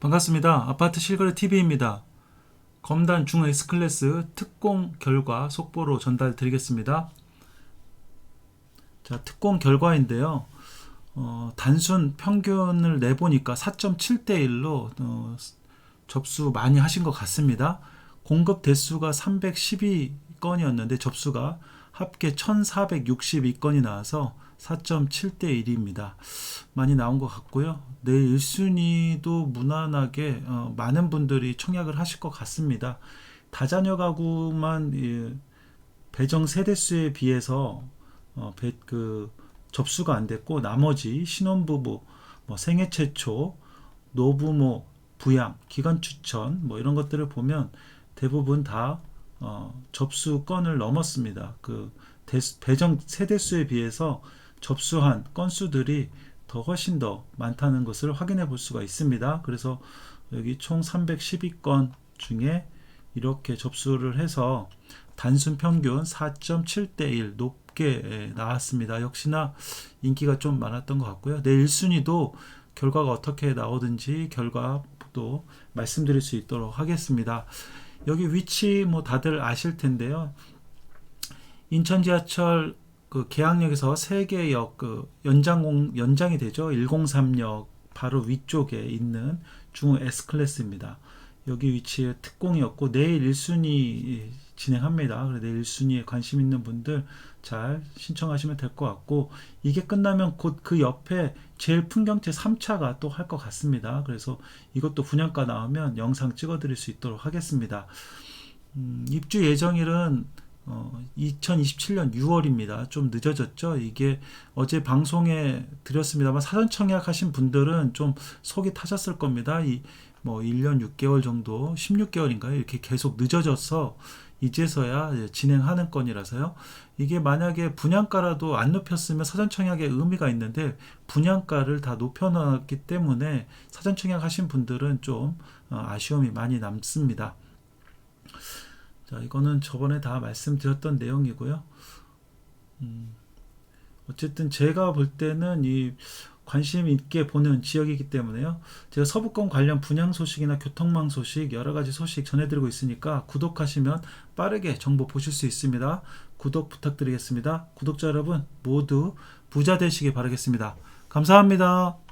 반갑습니다. 아파트 실거래 TV입니다. 검단 중 S클래스 특공 결과 속보로 전달 드리겠습니다. 자, 특공 결과인데요. 어, 단순 평균을 내보니까 4.7대 1로 어, 접수 많이 하신 것 같습니다. 공급 대수가 312건이었는데 접수가 합계 1462건이 나와서 4.7대 1입니다. 많이 나온 것 같고요. 내일 1순위도 무난하게 어, 많은 분들이 청약을 하실 것 같습니다. 다자녀 가구만 예, 배정 세대수에 비해서 어, 배, 그 접수가 안 됐고 나머지 신혼부부, 뭐 생애 최초, 노부모 부양, 기간 추천 뭐 이런 것들을 보면 대부분 다 어, 접수 건을 넘었습니다. 그 대수- 배정 세대수에 비해서 접수한 건수들이 더 훨씬 더 많다는 것을 확인해 볼 수가 있습니다. 그래서 여기 총 312건 중에 이렇게 접수를 해서 단순 평균 4.7대 1 높게 예, 나왔습니다. 역시나 인기가 좀 많았던 것 같고요. 내 1순위도 결과가 어떻게 나오든지 결과도 말씀드릴 수 있도록 하겠습니다. 여기 위치 뭐 다들 아실 텐데요. 인천 지하철 그 계양역에서 세계역 그 연장 연장이 되죠. 103역 바로 위쪽에 있는 중 S 클래스입니다. 여기 위치에 특공이었고 내일 1순위 진행합니다. 그래서 내일 1순위에 관심 있는 분들 잘 신청하시면 될 것 같고 이게 끝나면 곧 그 옆에 제일 풍경채 3차가 또 할 것 같습니다. 그래서 이것도 분양가 나오면 영상 찍어드릴 수 있도록 하겠습니다. 음, 입주 예정일은 어, 2027년 6월입니다. 좀 늦어졌죠. 이게 어제 방송에 드렸습니다만 사전 청약하신 분들은 좀 속이 타셨을 겁니다. 이 뭐 1년 6개월 정도, 16개월인가요? 이렇게 계속 늦어져서 이제서야 이제 진행하는 건이라서요. 이게 만약에 분양가라도 안 높였으면 사전 청약에 의미가 있는데 분양가를 다 높여놨기 때문에 사전 청약 하신 분들은 좀 어, 아쉬움이 많이 남습니다. 자, 이거는 저번에 다 말씀드렸던 내용이고요. 음, 어쨌든 제가 볼 때는 이 관심 있게 보는 지역이기 때문에요. 제가 서부권 관련 분양 소식이나 교통망 소식 여러 가지 소식 전해드리고 있으니까 구독하시면 빠르게 정보 보실 수 있습니다. 구독 부탁드리겠습니다. 구독자 여러분 모두 부자 되시기 바라겠습니다. 감사합니다.